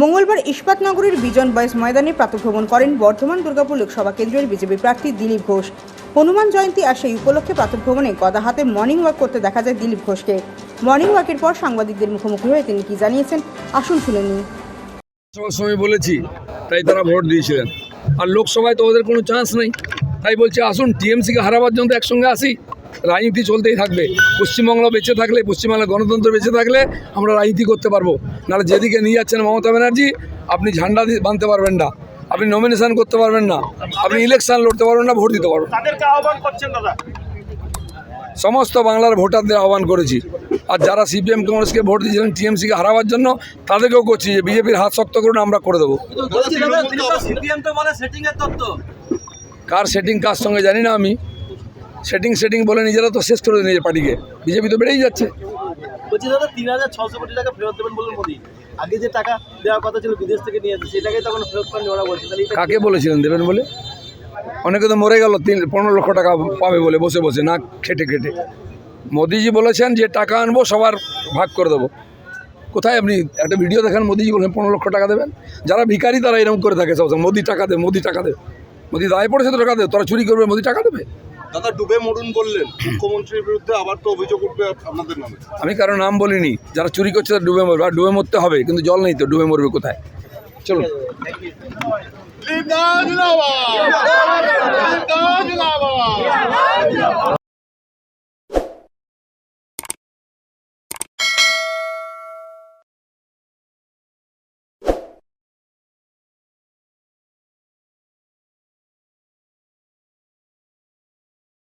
মঙ্গলবার ইস্পাতনগরের বিজন বয়স ময়দানে প্রাতভ্রমণ করেন বর্ধমান দুর্গাপুর লোকসভা কেন্দ্রের বিজেপি প্রার্থী দিলীপ ঘোষ। হনুমান জয়ন্তী আর সেই উপলক্ষে প্রাতভ্রমণে গদা হাতে মর্নিং ওয়াক করতে দেখা যায় দিলীপ ঘোষকে। মর্নিং ওয়াকের পর সাংবাদিকদের মুখোমুখি হয়ে তিনি কি জানিয়েছেন, আসুন শুনে নিন সময় বলেছি, তাই তারা ভোট দিয়েছিলেন। আর লোকসভায় তো ওদের কোনো চান্স নেই। তাই বলছে, আসুন টিএমসিকে হারাবার জন্য একসঙ্গে আসি। রাজনীতি চলতেই থাকবে। পশ্চিমবাংলা বেঁচে থাকলে পশ্চিমবাংলা গণতন্ত্র বেঁচে থাকলে আমরা রাজনীতি করতে পারব। নাহলে যেদিকে নিয়ে যাচ্ছেন মমতা ব্যানার্জি আপনি ঝান্ডা দিয়ে বাঁধতে পারবেন না। আপনি নমিনেশন করতে পারবেন না। আপনি ইলেকশন লড়তে পারবেন না ভোট দিতে পারবেন না। তাদেরকে আহ্বান করছেন দাদা। সমস্ত বাংলার ভোটারদের আহ্বান করেছি। আর যারা সিপিএম কংগ্রেসকে ভোট দিয়েছিলেন টিএমসিকে হারাবার জন্য তাদেরকেও করছি যে বিজেপির হাত শক্ত করুন আমরা করে দেবো। বলছি দাদা তিনি তো সিপিএম তো বলে সেটিং এর তত্ত্ব। কার সেটিং কার সঙ্গে জানি না আমি। সেটিং সেটিং বলে নিজেরা তো শেষ করে নিজের পার্টিকে। বিজেপি তো বেড়েই যাচ্ছে। বলছি দাদা তিন হাজার ছশো কোটি টাকা ফেরত দেবেন বললেন মোদী। আগে যে টাকা দেওয়ার কথা ছিল বিদেশ থেকে নিয়ে আসছে সেটাকে তখন ফেরত করেন ওরা বলছে। কাকে বলেছিলেন দেবেন বলে? অনেকে তো মরে গেল তিন পনেরো লক্ষ টাকা পাবে বলে বসে বসে না খেটে খেটে। মোদিজি বলেছেন যে টাকা আনব সবার ভাগ করে দেবো। কোথায় আপনি একটা ভিডিও দেখেন মোদিজি বলেন পনেরো লক্ষ টাকা দেবেন? যারা ভিখারি তারা এরকম করে থাকে সব মোদি টাকা দেবে মোদি টাকা দেবে মোদি দায় পড়েছে তো টাকা দেবে তোরা চুরি করবে মোদি টাকা দেবে। দাদা ডুবে মরুন বললেন মুখ্যমন্ত্রীর বিরুদ্ধে আবার তো অভিযোগ উঠবে আপনাদের নামে। আমি কারও নাম বলিনি যারা চুরি করছে তারা ডুবে মরবে আর ডুবে মরতে হবে কিন্তু জল নেই তো ডুবে মরবে কোথায়? চলুন।